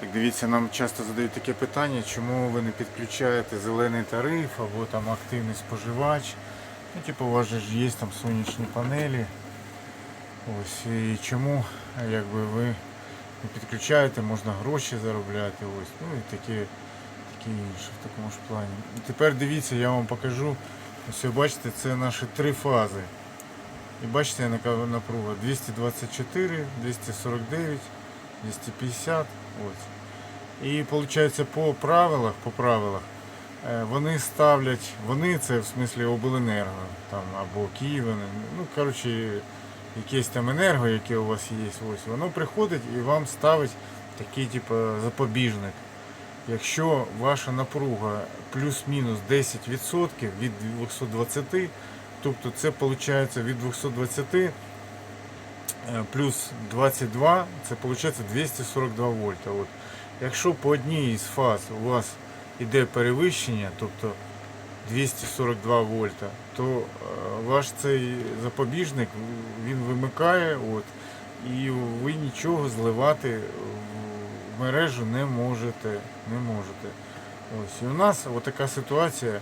Так, дивіться, нам часто задають таке питання, чому ви не підключаєте зелений тариф або там активний споживач. Ну, типу, у вас же є там сонячні панелі. Ось, і чому якби, ви не підключаєте, можна гроші заробляти. Ось, ну і таке, таке інше в такому ж плані. І тепер дивіться, я вам покажу. Ось бачите, це наші три фази. І бачите, яка напруга 224, 249, 250. Ось. І виходить по правилах, по правилах е, вони ставлять, вони це в смислі обленерго там, або Київене, ну коротше, якесь там енерго, яке у вас є, ось, воно приходить і вам ставить такий типу, запобіжник. Якщо ваша напруга плюс-мінус 10% від 220, тобто це виходить від 220 е, плюс 22, це виходить 242 вольта. От. Якщо по одній із фаз у вас іде перевищення, тобто 242 вольта, то е, ваш цей запобіжник він вимикає, от, і ви нічого зливати в мережу не можете. Не можете. Ось. І у нас така ситуація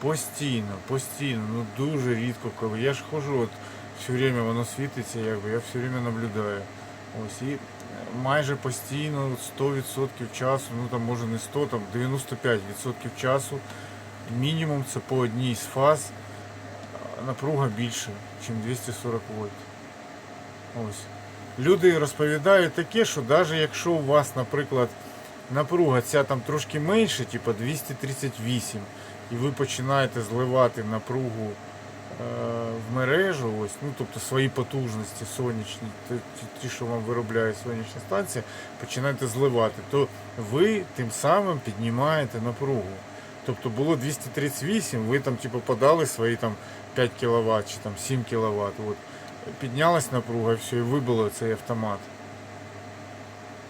постійно, постійно, ну дуже рідко, коли я ж ходжу, от все время воно світиться, якби я все время наблюдаю. Ось і майже постійно 100% часу, ну там може не 100, там 95% часу. Мінімум це по одній з фаз напруга більше, ніж 240 вольт. Ось. Люди розповідають таке, що навіть якщо у вас, наприклад, напруга ця там трошки менше, типу 238, і ви починаєте зливати напругу в мережу, ось, ну, тобто свої потужності сонячні, ті, що вам виробляє сонячна станція, починаєте зливати, то ви тим самим піднімаєте напругу. Тобто було 238, ви там типу, подали свої там 5 кВт чи там 7 кВт. От. Піднялась напруга і все, і вибило цей автомат.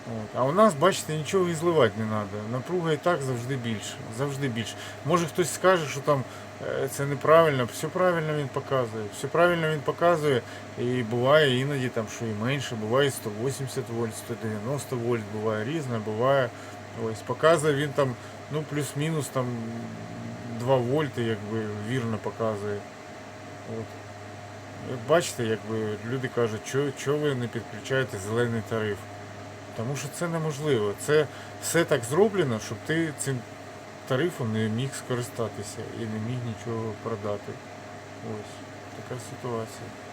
От. А у нас, бачите, нічого і зливати не треба. Напруга і так завжди більше. Завжди більше. Може хтось скаже, що там е, це неправильно, все правильно він показує. Все правильно він показує. І буває іноді там, що і менше, буває 180 вольт, 190 вольт, буває різне, буває. Ось показує він там, ну плюс-мінус там 2 вольти, якби вірно показує. От. Бачите, якби люди кажуть, що, ви не підключаєте зелений тариф. Тому що це неможливо. Це все так зроблено, щоб ти цим тарифом не міг скористатися і не міг нічого продати. Ось така ситуація.